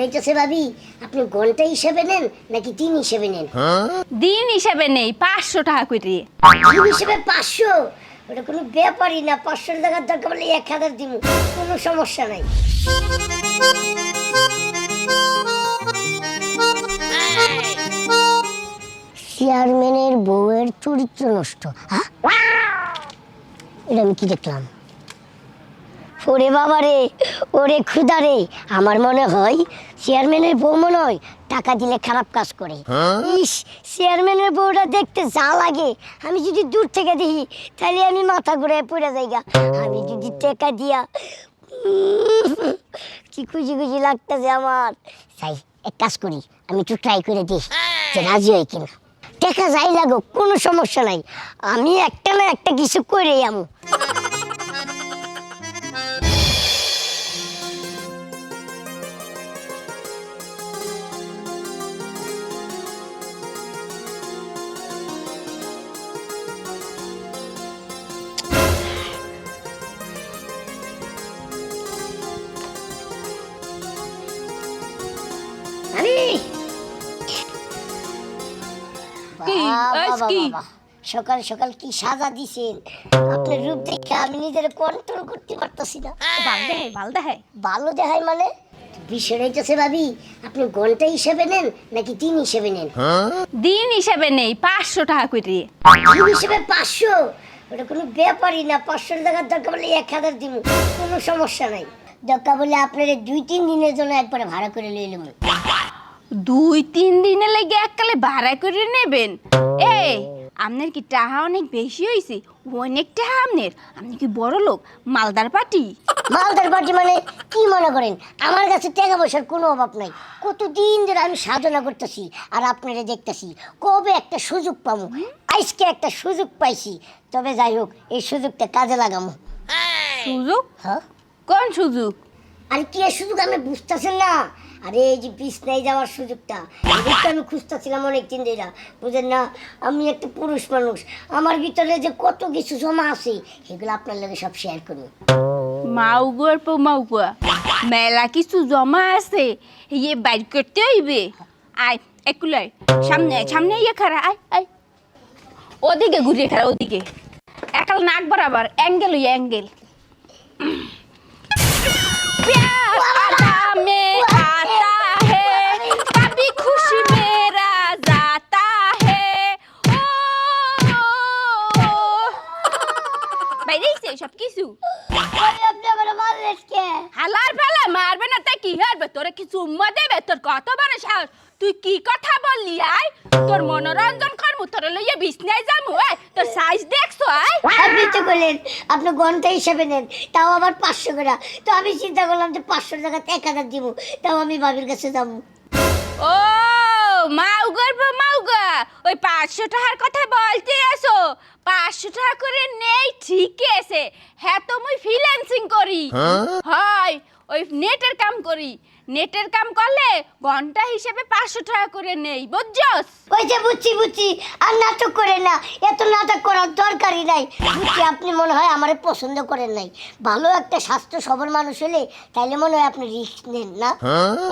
হইতেছে ভাবি। আপনি ঘণ্টা হিসেবে নেন নাকি দিন হিসেবে নেন? দিন হিসেবে নেই পাঁচশো টাকা দিন হিসেবে পাঁচশো? ওটা কোনো ব্যাপারই না পাঁচশো টাকার দরকার বলে এক হাজার দিব কোনো সমস্যা নাই। চেয়ারম্যানের বউয়ের চরিত্র নষ্ট হ্যাঁ? এটা আমি কি দেখলাম? ওরে বাবা রে ওরে ক্ষুদা রে। আমার মনে হয় চেয়ারম্যানের বউ মনে হয় টাকা দিলে খারাপ কাজ করে। ইস চেয়ারম্যানের বউটা দেখতে যা লাগে। আমি যদি দূর থেকে দেখি তাহলে আমি মাথা ঘুরে পড়ে যাইগা আমি যদি টাকা দিয়া কি খুশি খুশি লাগতেছে আমার। তাই এক কাজ করি আমি একটু ট্রাই করে দিই যে রাজি হয় কিনা। টাকা যাই লাগো কোনো সমস্যা নাই। আমি একটা না একটা কিছু করে আমি। কি? সকাল সকাল কি সাজা দিছেন? আপনার রূপ দেখে আমি নিজের কন্ট্রোল করতে পারতাছি না। ভালো দেহে ভালো দেহে। ভালো দেখায় মানে? বিষয়টা হইতেছে ভাবি আপনি ঘণ্টা হিসেবে নেন নাকি দিন হিসেবে নেন? দিন হিসেবে নেই পাঁচশো টাকা করে দিন হিসেবে পাঁচশো? ওটা কোনো ব্যাপারই না পাঁচশো টাকার দরকার বলে এক হাজার দিব কোনো সমস্যা নাই। দরকার বলে আপনার দুই তিন দিনের জন্য একবারে ভাড়া করে নিয়ে লইলাম দুই তিন দিনে লেগে এককালে ভাড়া করে নেবেন। এই আপনার কি টাকা অনেক বেশি হয়েছে অনেক টাকা আপনার। আপনি কি বড় লোক? মালদার পাটি মালদার পার্টি মানে কি মনে করেন? আমার কাছে টাকা পয়সার কোনো অভাব নাই। কতদিন ধরে আমি সাধনা করতেছি আর আপনারা দেখতেছি। কবে একটা সুযোগ পাবো আজকে একটা সুযোগ পাইছি। তবে যাই হোক এই সুযোগটা কাজে লাগামো। সুযোগ? হ্যাঁ? কোন সুযোগ? আর কি সুযোগ আমি বুঝতেছেন না। আরে, এই যে বিছনায় যাওয়ার সুযোগটা। এদিকটা আমি খুঁজতেছিলাম অনেক দিন ধরে। বুঝেন না, আমি একটা পুরুষ মানুষ। আমার ভিতরে যে কত কিছু জমা আছে, এগুলো আপনার লগে সব শেয়ার করি। মাউগুয়ার পো মাউগুয়া মেলা কিছু জমা আছে ইয়ে বাইর করতে হইবে। আয় একুলাই সামনে সামনে ইয়ে খারা আয় আয়। ওদিকে ঘুরিয়ে খারা ওদিকে। একাল নাক বরাবর, অ্যাঙ্গেল ওই অ্যাঙ্গেল। তোরে কি চুম্মা দেবে? তোর কত বড় সাহস? তুই কি কথা বললি আয়? তোর মনোরঞ্জন করমু তোর লইয়ে বিছনায় যামু আয়? তোর সাইজ দেখছ আয়? আপনি তো বললেন আপনি ঘণ্টা হিসেবে নেন। তাও আবার পাঁচশো করে। তো আমি চিন্তা করলাম যে পাঁচশো টাকা এক হাজার দিব। তাও আমি বাবির কাছে যাব ও মাউগর বা মাউগা ওই পাঁচশো টাকার কথা বলতে আসো। পাঁচশো টাকা করে নেই ঠিক আছে। হ্যাঁ তো মুই ফ্রিল্যান্সিং করি। হয় ওই নেটের কাম করি। নেটের কাম করলে ঘণ্টা হিসেবে পাঁচশো টাকা করে নেই বুঝছস? ওই যে বুঝছি বুঝছি। আর নাটক করে না এত নাটক করার দরকারই নাই। বুঝছি আপনি মনে হয় আমারে পছন্দ করেন নাই। ভালো একটা স্বাস্থ্য সবল মানুষ হলে তাইলে মনে হয় আপনি রিস্ক নেন না?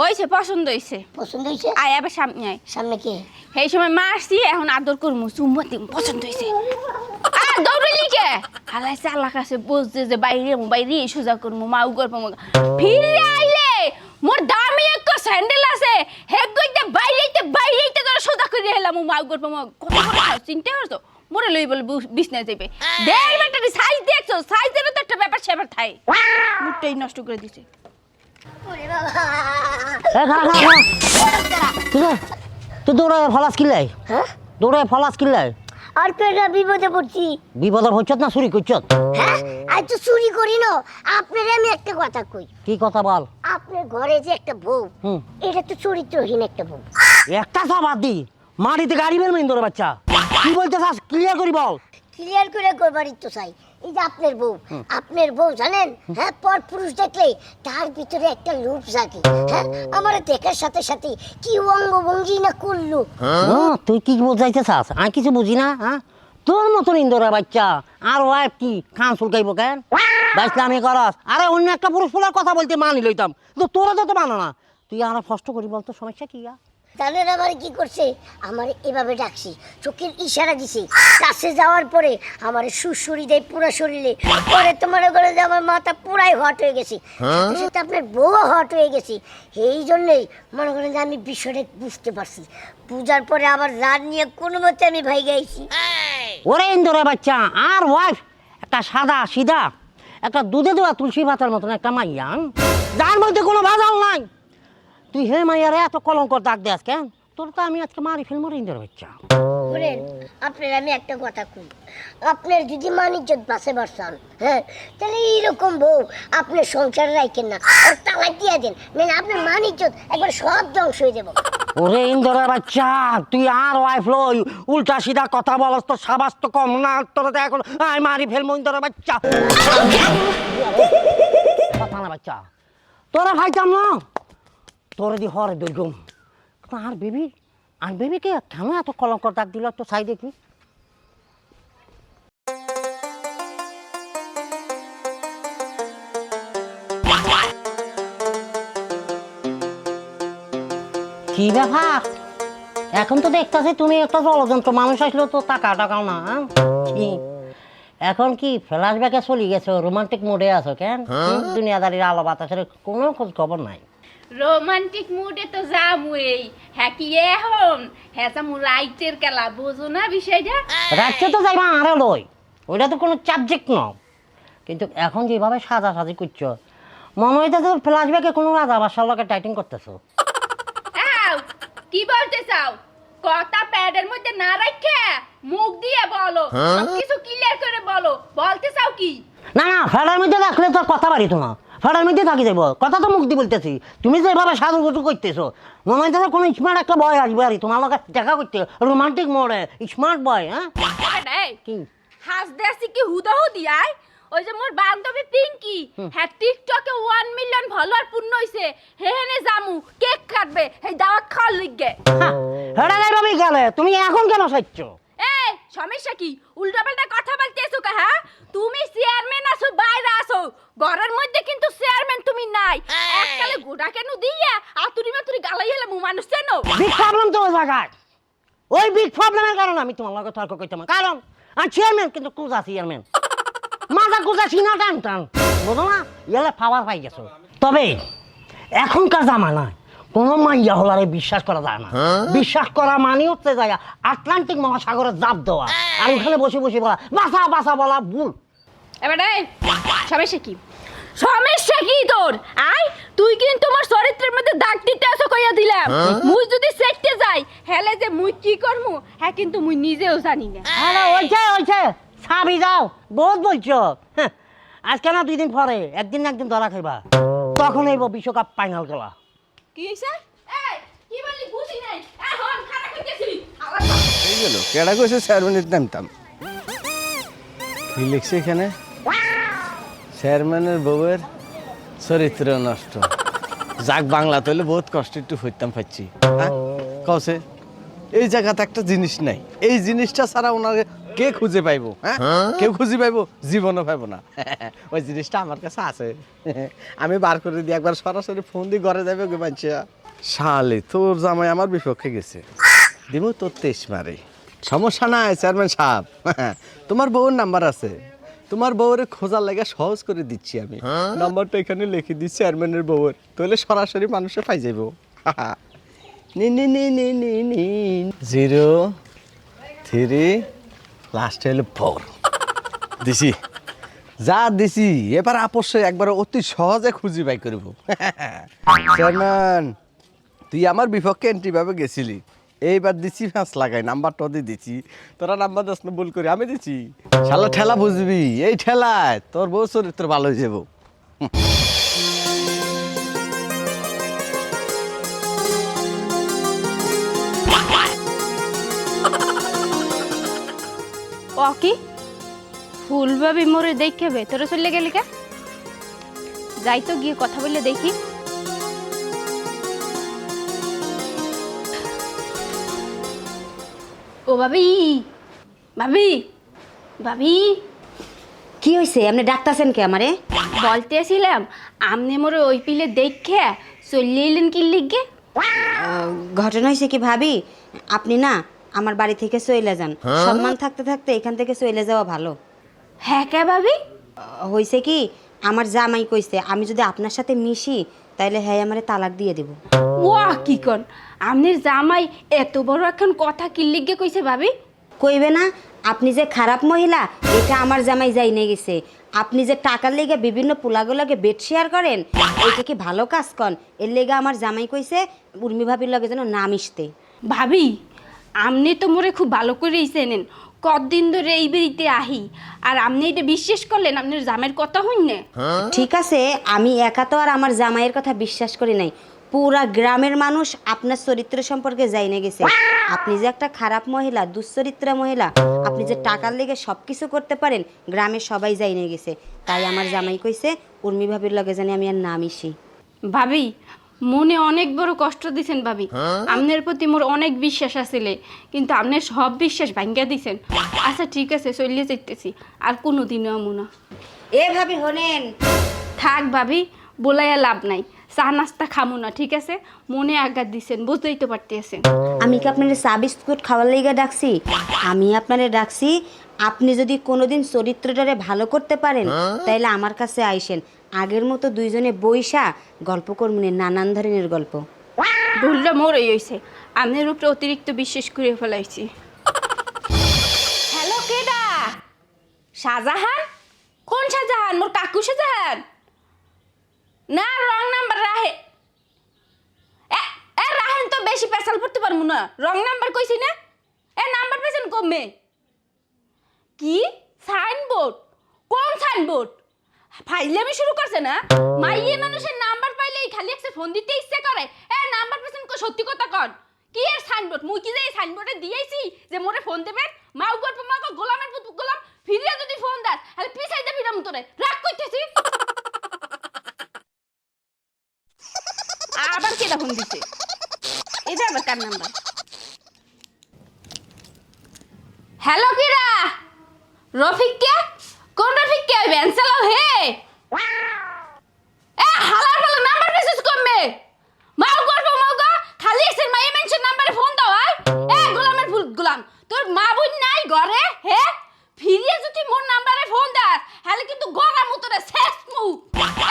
ওইছে পছন্দ হইছে। পছন্দ হয়েছে আয় আবার সামনে আয়। সামনে কে? সেই সময় মারছি এখন আদর করমু চুম্বো দিম পছন্দ হয়েছে আ দৌড়লি কে? হালাই চালা কাছে বসছে যে বাইরে মু বাইরে সোজা করমু মাউ করব ফিরে আইলে মোর দামি এক স্যান্ডেল আছে। হে গইতে বাইরেতে বাইরেতে করে সোজা করে হেলাম মাউ করব বড় সাহস চিনতে পারছ? মোরে লই বলে বিছনায় যাইবে। দেড় বেটারি সাইজ দেখছ? সাইজেরও তো একটা ব্যাপার সেবার থাই। মুখটাই নষ্ট করে দিছে। ওরে বাবা। এ খারা ঠিক আছে তুই দৌড়ে। ফলাস কিল্লাই? হ্যাঁ? দৌড়ে ফলাস কিল্লাই? আর পেটা বিপদে পড়ছি। বিপদে হচ্ছত না? চুরি করছত? হ্যাঁ? আজ তো চুরি করি না। আপনারে আমি একটা কথা কই। কি কথা বল? আপনার ঘরে যে একটা বউ হুম। এটা তো চরিত্রহীন একটা বউ। একটা সবাদি মাটিতে গাড়ি বেরবেন ধরে বাচ্চা। কি বলতে চাস? ক্লিয়ার করি বল। ক্লিয়ার করে ইচ্ছা চাই। এই যে আপনার বউ আপনার বউ জানেন? হ্যাঁ পর পুরুষ দেখলে তার ভিতরে একটা লোভ জাগে। হ্যাঁ আমার দেখার সাথে সাথে কি অঙ্গভঙ্গি না করল? হ্যাঁ, তুই কি বোঝাইতে চাস আমি কিছু বুঝি না হ্যাঁ? তোর মতন ইন্দোরা বাচ্চা আর ওয়াইফ কি কান চুলকাইব কেন? বাইসলামি করস আরে অন্য একটা পুরুষ ফুলার কথা বলতে মানি লইতাম। তো তোরা তো মানো না তুই আর কষ্ট করি বলতো সমস্যা কি আ? তাদের আবার কি করছে? আমার এভাবে ডাকছি চোখের ইশারা দিছি। কাছে যাওয়ার পরে আমার সুরসুরি দেয় পুরো শরীরে। পরে তো মনে করে যে আমার মাথা পুরাই হট হয়ে গেছি। সাথে সাথে আপনার বউ হট হয়ে গেছি। এই জন্যই মনে করেন যে আমি বিষয়টা বুঝতে পারছি। পূজার পরে আবার রাত নিয়ে কোনো মতে আমি ভাই গাইছি ওরে ইন্দোরের বাচ্চা আর ওয়াইফ একটা সাদা সিধা একটা দুধে দেওয়া তুলসী পাতার মতন একটা মাইয়া? যার মধ্যে কোনো বাজাল নাই। তুই হে মাইয়ারে এত কলঙ্কর দাগ দেয়াস কেন? তোর তো আমি আজকে মারি ফেলব রে ইন্দোরের বাচ্চা। বলেন আপনার আমি একটা কথা কই। আপনার যদি মানিজ্যত বাসে বাড়ছান হ্যাঁ? তাহলে এইরকম বউ আপনার সংসার রাখেন না। ওর তালাক দিয়া দেন মানে আপনার মানিজ্যত একবার সব ধ্বংস হয়ে যাব। ওরে ইন্দোরের বাচ্চা তুই আর ওয়াইফ লই উল্টা সিধা কথা বলস তো সাবাস তো কম না তোর তো এখন আই মারি ফেলব ইন্দোরের বাচ্চা। কথা না বাচ্চা। তোরা ভাইতাম না? তোরে দি হরে দৈগম আর বেবি? আর বেবিকে কেন এত কলঙ্কর দাগ দিল? একটু চাই দেখি। কি ব্যাপার? এখন তো দেখতেছি তুমি একটা জলযন্ত্র মানুষ আসলেও তো টাকা টাকাও না হ্যাঁ? এখন কি ফ্ল্যাশ ব্যাকে চলে গেছো? রোমান্টিক মোডে আছো কেন? হুম, দুনিয়াদারির আলো বাতাসের কোনো খোঁজ খবর নাই। রোমান্টিক মুডে তো যামুই হ্যাঁ কি এখন হ্যাঁ যামু লাইটের খেলা বোঝো না বিষয়টা? রাখছে তো যাইবা আরও লই ওইটা তো কোনো সাবজেক্ট ন কিন্তু এখন যেভাবে সাজা সাজি করছ মনে হইতেছে ফ্ল্যাশ ব্যাকে কোনো রাজা বাসার লোকে টাইটিং করতেছো। কি বলতে চাও? কথা প্যাডের মধ্যে না রাখে মুখ দিয়ে বলো কিছু ক্লিয়ার করে বলো বলতে চাও কি? না না ফেডার মধ্যে রাখলে তো কথা বাড়িত না। ফেডার মধ্যে থাকি যাব কথা তো মুক্তি বলতেছি। তুমি যেভাবে সাধু গুটু করতেছো মনে হইতেছে কোনো স্মার্ট একটা বয় আসবে আর তোমার লোকের দেখা করতে রোমান্টিক মোড়ে স্মার্ট বয় হ্যাঁ? কি? হাস দেশি কি আয় ওই যে মোর বান্ধবী পিঙ্কি হ্যাঁ টিকটকে ওয়ান মিলিয়ন ফলোয়ার পূর্ণ হইছে। হেহেনে জামু কেক কাটবে এই দাওয়াত খাওয়ার লিগে। হেডা যাইভাবেই গেলে তুমি এখন কেন এই সমস্যা কি? উল্টাপাল্টা কথা বলতেছো কা হ্যাঁ? তুমি চেয়ারম্যান আছো বাইরে আছো। ঘরের মধ্যে কিন্তু চেয়ারম্যান তুমি নাই। এককালে গোটা কেন দিয়া? আতুরি মাতুরি গালাই হেলে মু মানুষ চেনো বিগ প্রবলেম তো ওই জায়গায়। ওই বিগ প্রবলেমের কারণে আমি তোমার লগে তর্ক করতাম কারণ আমি চেয়ারম্যান কিন্তু কুজা চেয়ারম্যান মাজা কুজা চিনা টান টান। বুঝো না? ইয়ালে পাওয়ার পাই গেছো। তবে এখনকার জামানায় কোনো মাইয়া হলারে বিশ্বাস করা যায় না। বিশ্বাস করা মানে হচ্ছে যায় আটলান্টিক মহাসাগরে জাপ দেওয়া। আর ওখানে বসে বসে বলা বাসা বাসা বলা ভুল। এবারে সমস্যা কি? সমস্যা কি তোর? আই তুই কিন্তু তোমার চরিত্রের মধ্যে দাগ দিতে আসো কইয়া দিলাম। মুই যদি সেটতে যাই হেলে যে মুই কি করমু? হ্যাঁ কিন্তু মুই নিজেও জানি না। আরে ওইছে ওইছে সাবি যাও বহুত বলছো। হ্যাঁ, আজকে না দুই দিন পরে একদিন না একদিন ধরা খাইবা। তখন এইব বিশ্বকাপ ফাইনাল খেলা। কি হইছে? এই কি বললি বুঝি নাই। এখন খারাপ কইতেছি আবার এই গেল কেডা কইছে চেয়ারম্যানের নামতাম? কি লিখছে এখানে? চেয়ারম্যানের বউয়ের চরিত্র নষ্ট। যাক বাংলা তৈলে বহুত কষ্ট একটু হইতাম পাচ্ছি। হ্যাঁ? এই জায়গাতে একটা জিনিস নাই। এই জিনিসটা ছাড়া ওনাকে কে খুঁজে পাইবো? হ্যাঁ? কেউ খুঁজে পাইব? জীবনও পাইবো না। ওই জিনিসটা আমার কাছে আছে। আমি বার করে দিই একবার সরাসরি ফোন দিয়ে ঘরে যাবে ওকে বাঞ্চিয়া শালে তোর জামাই আমার বিপক্ষে গেছে। দিমু তোর তেইশ মারে। সমস্যা নাই চেয়ারম্যান সাহেব। তোমার বউর নাম্বার আছে। তোমার বউরে খোঁজার লাগে সহজ করে দিচ্ছি আমি। নাম্বারটা এখানে লিখে দিচ্ছি চেয়ারম্যানের বউয়ের। তাহলে সরাসরি মানুষে পাই যাব নি নি নি নি নি নি। জিরো থ্রি লাস্ট হলো ফোর দিছি। যা দিছি, এবার আপসে একবার অতি সহজে খুঁজি বাই করব। চেয়ারম্যান, তুই আমার বিপক্ষে এন্ট্রি ভাবে গেছিলি। এইবার দিছি ফ্যাঁস লাগাই নাম্বার নাম্বারটা দিয়ে দিছি। তোরা নাম্বার দাস না ভুল করে, আমি দিছি। শালা ঠেলা বুঝবি, এই ঠেলায় তোর বউ চরিত্র ভালো হয়ে যাব। কি? ফুলভাবে মোরে দেখে ভেতরে চলে গেলি কে? যাই তো গিয়ে কথা বলে দেখি। ও ভাবি ভাবি ভাবি। কি হয়েছে আপনি ডাক্তারছেন কে আমারে? বলতেছিলাম আমনে মোরে ওই পিলে দেখে চলিয়ে এলেন কি আহ, ঘটনা হয়েছে কি ভাবি? আপনি না আমার বাড়ি থেকে চলে যান। সম্মান থাকতে থাকতে এখান থেকে চলে যাওয়া ভালো। হ্যাঁ কে ভাবি? হয়েছে কি আমার জামাই কইছে আমি যদি আপনার সাথে মিশি তাইলে হ্যাঁ আমারে তালাক দিয়ে দেব। ওয়া কি কন। আপনার জামাই এত বড় এখন কথা কি লিগে কইছে ভাবি? কইবে না আপনি যে খারাপ মহিলা এটা আমার জামাই যাই নিয়ে গেছে। আপনি যে টাকার লেগে বিভিন্ন পোলাগুলোকে বেড শেয়ার করেন এটা কি ভালো কাজ কন? এর লেগে আমার জামাই কইছে উর্মি ভাবির লগে যেন না মিশতে। ভাবি আপনি তো মোরে খুব ভালো করেই চেনেন কতদিন ধরে এই বাড়িতে আহি? আর আপনি এটা বিশ্বাস করলেন? আপনার জামের কথা হইন না? ঠিক আছে আমি একা তো আর আমার জামাইয়ের কথা বিশ্বাস করি নাই। পুরা গ্রামের মানুষ আপনার চরিত্র সম্পর্কে জাইনে গেছে। আপনি যে একটা খারাপ মহিলা দুশ্চরিত্রা মহিলা আপনি যে টাকার লেগে সব কিছু করতে পারেন গ্রামের সবাই জাইনে গেছে। তাই আমার জামাই কইছে উর্মি ভাবির লগে জানি আমি আর না মিশি। ভাবি মনে অনেক বড় কষ্ট দিছেন ভাবি। আপনার প্রতি মোর অনেক বিশ্বাস আছিল কিন্তু আপনার সব বিশ্বাস ভাঙ্গা দিছেন। আচ্ছা ঠিক আছে চলিয়ে যাইতেছি। আর কোনো দিনও আমু না। এ ভাবি হলেন থাক ভাবি বলাইয়া লাভ নাই। চা নাস্তা খামু না ঠিক আছে? মনে আঘাত দিছেন বুঝতেই তো পারতেছেন। আমি কি আপনার চা বিস্কুট খাওয়ার লেগে ডাকছি? আমি আপনারে ডাকছি আপনি যদি কোনোদিন চরিত্রটারে ভালো করতে পারেন তাইলে আমার কাছে আইসেন। আগের মতো দুইজনে বইসা গল্প করমুনে নানান ধরনের গল্প। ভুলটা মোরই হয়েছে আপনার উপরে অতিরিক্ত বিশ্বাস করে ফেলাইছি। হ্যালো, কেডা? শাহজাহান? কোন শাহজাহান? মোর কাকু শাহজাহান? না, রং নাম্বার রাহে এ রাহেন তো বেশি পেশাল পড়তে পারব না। রং নাম্বার কইছি না? এ নাম্বার পেছেন কমে। কি? সাইনবোর্ড? কোন সাইনবোর্ড? ফাইলামি শুরু করছে না? মাইয়ে মানুষের নাম্বার পাইলেই খালি একটা ফোন দিতে ইচ্ছে করে। এ, নাম্বার পেছেন কো, সত্যি কথা কন। কি এর সাইনবোর্ড মুই কি যে এই সাইনবোর্ডে দিয়েছি যে মোরে ফোন দেবেন মাউ গল্প মা গোলামের পুত গোলাম, ফিরিয়া যদি ফোন দাস, তাহলে পিছাই দে ফিরাম তোরে রাগ কইতেছি আবার কেডা ফোন দিছে? এটা আবার কার নাম্বার? হ্যালো কিরা? রফিক কে কোন রফিক কে ভ্যান চালাও হে। এ, হালার বলে নাম্বার মেসেজ করবে। মাও করব, মাও গো। খালি এসের মাই মেনশন নাম্বারে ফোন দাও আই এ, গোলামের ফুল গোলাম। তোর মা বোন নাই ঘরে, হে? ফিরিয়ে যদি মোর নাম্বারে ফোন দাস হলে কিন্তু গলা মুতরে শেষ মু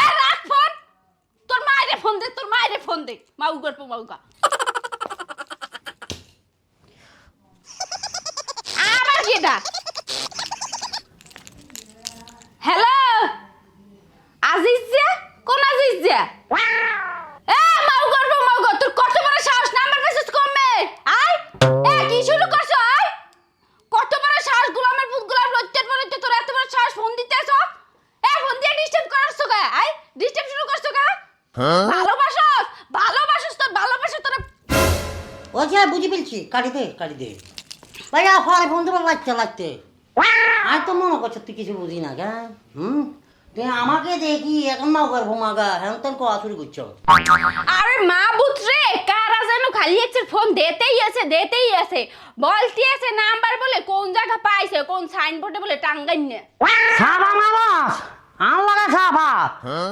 এ রাখ ফোন তোর মায়েরে ফোন দে, তোর মায়েরে ফোন দে। মাউ গল্প মাউ গা। আবার কি এটা হ্যালো আজিজ যে? কোন আজিজ যে? এ মাউ করব মাউ গো তোর কত বড় সাহস? নাম্বার মেসেজ কমবে। আই এ কি শুরু করছ? আই কত বড় সাহস গোলামের পুত গোলাম লজ্জার পরে তোর এত বড় সাহস ফোন দিতেছ? এ ফোন দিয়ে ডিস্টার্ব করছ গা আই ডিস্টার্ব শুরু করছ গা ভালোবাসস ভালোবাসস তোর ভালোবাসস তোর। ওই যে বুঝি পেলছি কাটি দে কাটি দে। ভাইয়া পরে বন্ধু লাগতে লাগতে আর তো মনে করছ তুই কিছু বুঝি না গা হুম? তুই আমাকে দেখি এখন মাও করব মাগা হ্যাঁ তেন কোয়া শুরু করছ আরে মা বুতরে কারা যেন খালি একটা ফোন দেতেই আছে দেতেই আছে। বলতে আছে নাম্বার বলে কোন জায়গা পাইছে কোন সাইনবোর্ডে বলে টাঙ্গাইনে সাবা মাবাস আর লাগা সাবা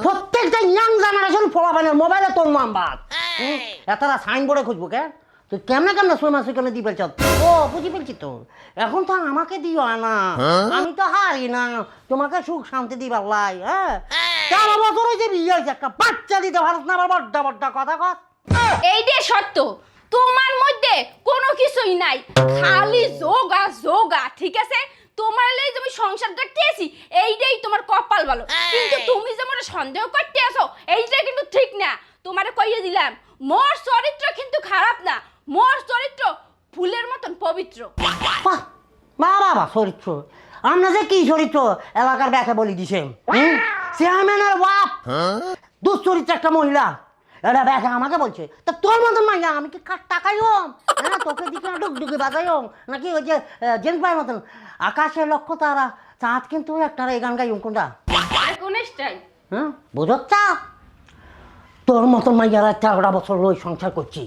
প্রত্যেকটা ইয়াং জেনারেশন ফলাবানের মোবাইলে তোর নাম্বার। এতটা সাইনবোর্ডে খুঁজবো কে? তুই কেমনে কেমনে ছয় মাসে কেন দিয়ে পেলছ ও বুঝি পেলছি তো। এখন তো আমাকে দিও না। আমি তো হারি না। তোমাকে সুখ শান্তি দিবার লাই হ্যাঁ? তেরো বছর হয়েছে বিয়ে হয়েছে একটা বাচ্চা দিতে ভারত না আবার বড্ডা বড্ডা কথা কর এইটাই সত্য। তোমার মধ্যে কোনো কিছুই নাই। খালি যোগা যোগা ঠিক আছে? তোমার লাই তুমি সংসার দেখতে আছি এইটাই তোমার কপাল ভালো। কিন্তু তুমি যে মোরে সন্দেহ করতে আসো এইটা কিন্তু ঠিক না। তোমারে কইয়ে দিলাম মোর চরিত্র কিন্তু খারাপ না মোর চরিত্র ফুলের মতন পবিত্র। বাহ বা বাবা চরিত্র। আমরা যে কি চরিত্র? এলাকার ব্যাখ্যা বলি দিছে। চেয়ারম্যানের বাপ। দুশ্চরিত্র একটা মহিলা। এটা ব্যাখ্যা আমাকে বলছে। তা তোর মতন মাইয়া আমি কি কার টাকাই হম? হ্যাঁ তোকে দিকে ডুক ডুকে বাজাই হম? নাকি ওই যে মতন? আকাশে লক্ষ্য তারা চাঁদ কিন্তু একটা এই গান গাই কোনটা? হ্যাঁ বুঝচ্ছা তোর মতন মাইয়ারা তেরোটা বছর রই সংসার করছি।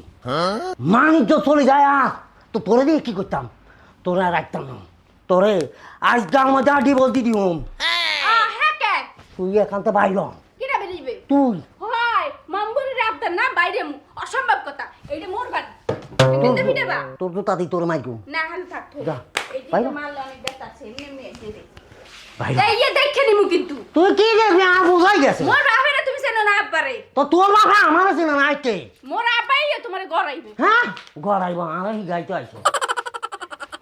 মানিজ্য চলে যায় আর তো তোরে দিয়ে কি করতাম? তোরা রাখতাম না। তোরে আজ গান মধ্যে আডি বলতে দিম তুই এখান থেকে বাইর তুই। না বাইরে অসম্ভব কথা। এইটা মোর বাড়ি। তোর তো তাদি তোর মাইকু না খালি থাকতো যা, বাইরে। মারলে অনেক ব্যথা আছে এমনি এমনি এসে দে। ভাই এই ইয়ে দেখে নিমু কিন্তু। তুই কি দেখবি আর বোঝাই গেছে। মোর বাপেরা তুমি চেনো না আব্বারে? তো তোর বাবা আমার আছে না নাইতে? মোর আব্বাই তোমার গড়াইবে। হ্যাঁ? গড়াইব আর এই গাইতে আইছে?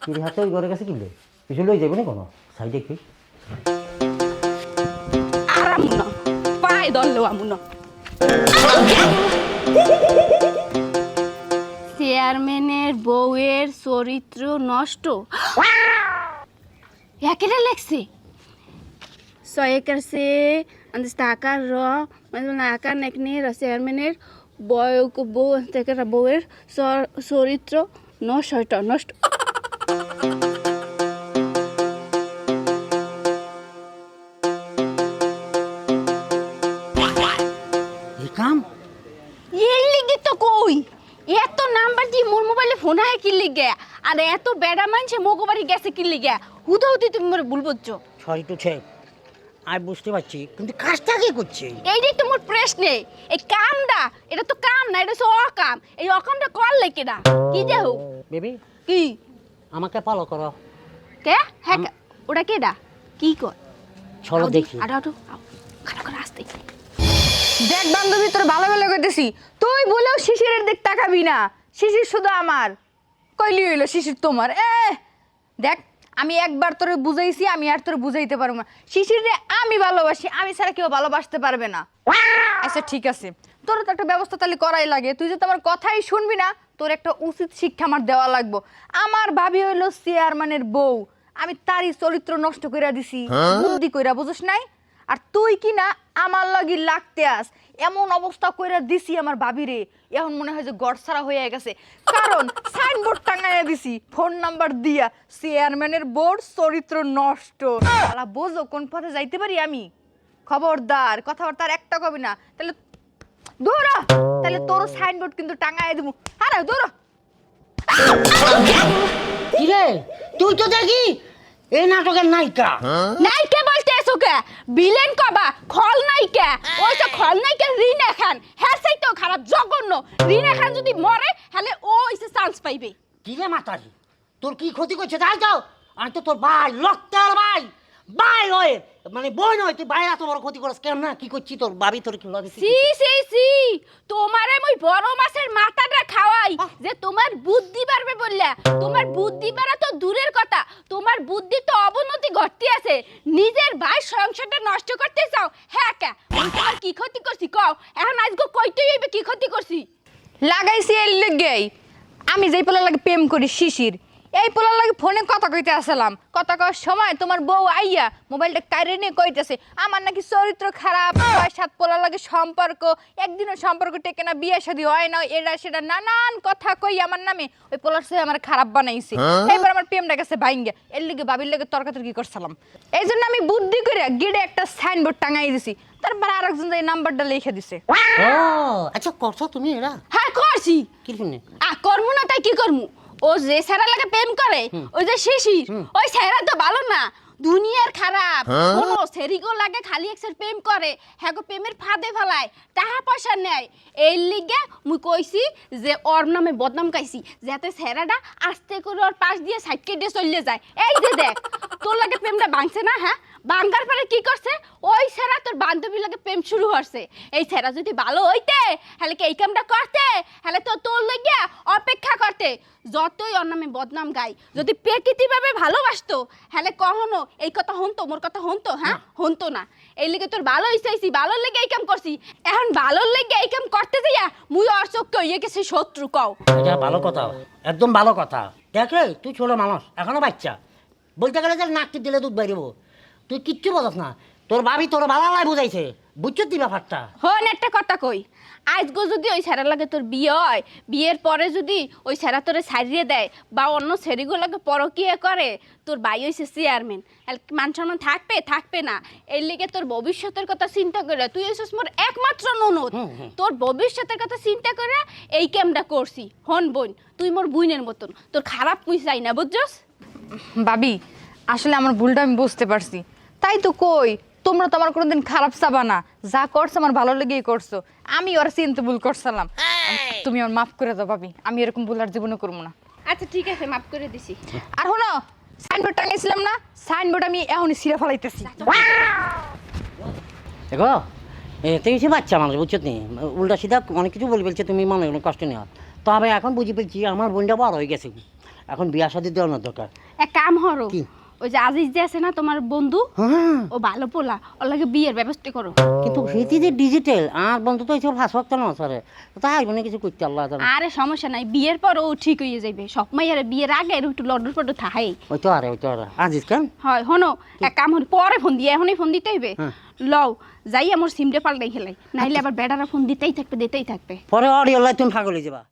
তিরি হাতে ওই ঘরে গেছে কিনলে? কিছু লই যাবে না কোনো? সাইডে কি আরাম না পায়ে দললো আমুন চেয়ারম্যানের বউয়ের চরিত্র নষ্ট। একেটা লেখছে। সয়েকার সে আকার র মানে আকার নেকনে র চেয়ারম্যানের বয় বউ থেকে বউয়ের চর- চরিত্র নষ্ট নষ্ট। এই কাম? এর লিগে তো কই? এত নাম্বার দিয়ে মোর মোবাইলে ফোন আহে কি লিগে? আর এত বেড়া মানছে মোগো বাড়ি গেছে কি লিগে? হুদা হুদি তুমি মোরে ভুল বুঝছ। সরি টু ছেক আমি বুঝতে পারছি কিন্তু কাজটা কি করছে? এইটাই তো মোর প্রশ্নে এই কামটা এটা তো কাম না এটা হচ্ছে অকাম। এই অকামটা করলে কেডা কি যে হোক। বেবি? কি? আমাকে ফলো করো। কে? হ্যাঁ ওটা কেডা? কি কর? চলো দেখি। আটো আটো খারাপ করে আসতে। দেখ বান্ধবী তোর ভালো ভালো কইতেছি তুই বলেও শিশিরের দিক তাকাবি না। শিশির শুধু আমার। কইলি হইল শিশির তোমার। এ! দেখ আমি একবার তোরে বুঝাইছি আমি আর তোর বুঝাইতে পারব না। শিশির রে আমি ভালোবাসি আমি ছাড়া কেউ ভালোবাসতে পারবে না। আচ্ছা ঠিক আছে। তোর তো একটা ব্যবস্থা তাহলে করাই লাগে। তুই যদি আমার কথাই শুনবি না তোর একটা উচিত শিক্ষা আমার দেওয়া লাগবো। আমার ভাবি হইল চেয়ারম্যানের বউ। আমি তারই চরিত্র নষ্ট কইরা দিছি। বুদ্ধি কইরা বুঝোস নাই? আর তুই কি না আমার লাগি লাগতে আস? এমন অবস্থা কইরা দিছি আমার ভাবিরে এখন মনে হয় যে গড়সারা হয়ে গেছে। কারণ সাইনবোর্ড টাঙাইয়া দিছি। ফোন নাম্বার দিয়া। চেয়ারম্যানের বোর্ড চরিত্র নষ্ট। শালা বোঝো কোন পথে যাইতে পারি আমি? খবরদার কথাবার্তা আর একটা কবি না। তাহলে দৌড়া তাহলে তোর সাইনবোর্ড কিন্তু টাঙাইয়া দিব আরে দৌড়া কি রে তুই তো দেখি এই নাটকের নায়িকা। নাইকে বলতে কে বিলেন কবা খল নাইকা। ওই তো খল নাইকা রিনা খান হ্যাঁ সেই তো খারাপ জঘন্য। রিনা খান যদি মরে তাহলে ও এসে চান্স পাইবে। কি রে মাতারি? তোর কি ক্ষতি করছে? তাই যাও। আমি তো তোর ভাই লক্তার ভাই। ভাই হয় মানে বই নয় তুই ভাই এত বড় ক্ষতি করছ কেন? না কি করছি তোর ভাবি তোর কি লাগে সি সি সি তোমারে মই বড় মাছের মাথাটা খাওয়াই যে তোমার বুদ্ধি বাড়বে বললা। তোমার বুদ্ধি বাড়া তো দূরের কথা তোমার বুদ্ধি তো অবনতি ঘটতে আছে। নিজের ভাই সংসারটা নষ্ট করতে চাও হ্যাঁ কে? তোমার কি ক্ষতি করছি কও? এখন আজকে কইতেই হইবে কি ক্ষতি করছি? লাগাইছি এর লেগেই। আমি যেই পোলার লাগে প্রেম করি শিশির এই পোলার লাগে ফোনে কথা কইতে আসলাম। কথা কওয়ার সময় তোমার বউ আইয়া মোবাইলটা কাইরে নিয়ে কইতেছে আমার নাকি চরিত্র খারাপ ছয় সাত পোলার লাগে সম্পর্ক একদিনও সম্পর্ক টেকে না বিয়ে শাদী হয় না এটা সেটা নানান কথা কই আমার নামে ওই পোলার সে আমার খারাপ বানাইছে। এবার আমার প্রেমটা গেছে বাইঙ্গে এর লিগে বাবির লেগে তর্কাতর্কি করছিলাম। এই জন্য আমি বুদ্ধি করে গিডে একটা সাইনবোর্ড টাঙাই দিছি তারপর আরেকজন এই নাম্বারটা লিখে দিছে। ও আচ্ছা করছ তুমি এরা? হ্যাঁ করছি। কি শুনে আ করমু না তাই কি করমু? ও যে স্যারা লাগে প্রেম করে ওই যে শিশির ওই স্যারা তো ভালো না দুনিয়ার খারাপ। কোন সেরিগো লাগে খালি একসার প্রেম করে হ্যাঁ গো প্রেমের ফাঁদে ফেলায় টাকা পয়সা নেয়। এই লিগে মুই কইছি যে ওর নামে বদনাম গাইছি যাতে স্যারাটা আস্তে করে ওর পাশ দিয়ে সাইড কেটে চলে যায়। এই যে দেখ তোর লাগে প্রেমটা ভাঙছে না হ্যাঁ? ভাঙ্গার পরে কি করছে? ওই স্যারা তোর বান্ধবী লাগে প্রেম শুরু হচ্ছে এই স্যারা যদি ভালো হইতে হলে কি এই কামটা করতে? হলে তো তোর লাগিয়া অপেক্ষা করতে। যতই নামে বদনাম গাই যদি প্রকৃতিভাবে ভালোবাসতো হলে কখনো এই কথা হনতো মোর কথা হনতো হ্যাঁ? হনতো না। এই লিগে তোর ভালো হইছে ভালো লেগে এই কাম করছি। এখন ভালো লেগে এই কাম করতে যাইয়া মুই ওর চোখকে গেছে শত্রু কও। এটা ভালো কথা। একদম ভালো কথা। দেখে তুই ছোট মানুষ এখনও বাচ্চা। বলতে গেলে যে নাকটি দিলে দুধ বাইরেব তুই কিচ্ছু বলস না। তোর ভাবি তোর লাই বুঝাইছে। বুঝছ তুই ব্যাপারটা? হন একটা কথা কই। আজগো যদি ওই স্যারের লাগে তোর বিয়ে হয় বিয়ের পরে যদি ওই স্যারা তোরে সারিয়ে দেয় বা অন্য ছেড়িগুলোকে পরকিয়ে করে তোর ভাই হইছে চেয়ারম্যান মান সম্মান থাকবে থাকবে না। এর লিগে তোর ভবিষ্যতের কথা চিন্তা করে তুই হইছিস মোর একমাত্র ননদ। তোর ভবিষ্যতের কথা চিন্তা করে এই ক্যামটা করছি। হন বোন তুই মোর বুইনের মতন। তোর খারাপ মুই চাই না বুঝছস? ভাবি আসলে আমার ভুলটা আমি বুঝতে পারছি। তাই তো কই তোমরা তো আমার কোনোদিন খারাপ চাবা না। যা করছ আমার ভালো লেগেই করছ। আমি ওর চিনতে ভুল করছিলাম। তুমি আমার মাফ করে দাও ভাবি। আমি এরকম ভুল আর জীবনে করব না। আচ্ছা ঠিক আছে মাফ করে দিছি। আর হলো সাইনবোর্ড টাঙিয়েছিলাম না সাইনবোর্ড আমি এখনই ছিঁড়ে ফেলাইতেছি। দেখো এ তুই সে বাচ্চা মানুষ বুঝছ নি? উল্টা সিধা অনেক কিছু বলে ফেলছে তুমি মনে কোনো কষ্ট নেওয়া তবে এখন বুঝে পেয়েছি আমার বোনটা বড় হয়ে গেছে। এখন বিয়া শাদি দেওয়ানোর দরকার। এক কাম হরো কি? ওই যে আজিজ যে আছে না তোমার বন্ধু হ্যাঁ। ও ভালো পোলা ওর লাগে বিয়ের ব্যবস্থা করো। কিন্তু সেটি যে ডিজিটাল আর বন্ধু তো এইসব ফাঁস না তাই মানে কিছু করতে আল্লাহ জানে। আরে সমস্যা নাই বিয়ের পর ও ঠিক হয়ে যাবে সব মাইয়ারে বিয়ের আগে এর একটু লডর পডর থাহাই ওই তো আরে ওই তো আরে। আজিজ কেন? হয় হনো এক কাম হল পরে ফোন দিয়ে এখনই ফোন দিতে হইবে। হ্যাঁ। লও যাই আমার সিমটা পাল্টাই খেলাই। নাইলে আবার বেড়ারা ফোন দিতেই থাকবে দিতেই থাকবে। পরে অডিও তুমি ফাগল হয়ে যাবা।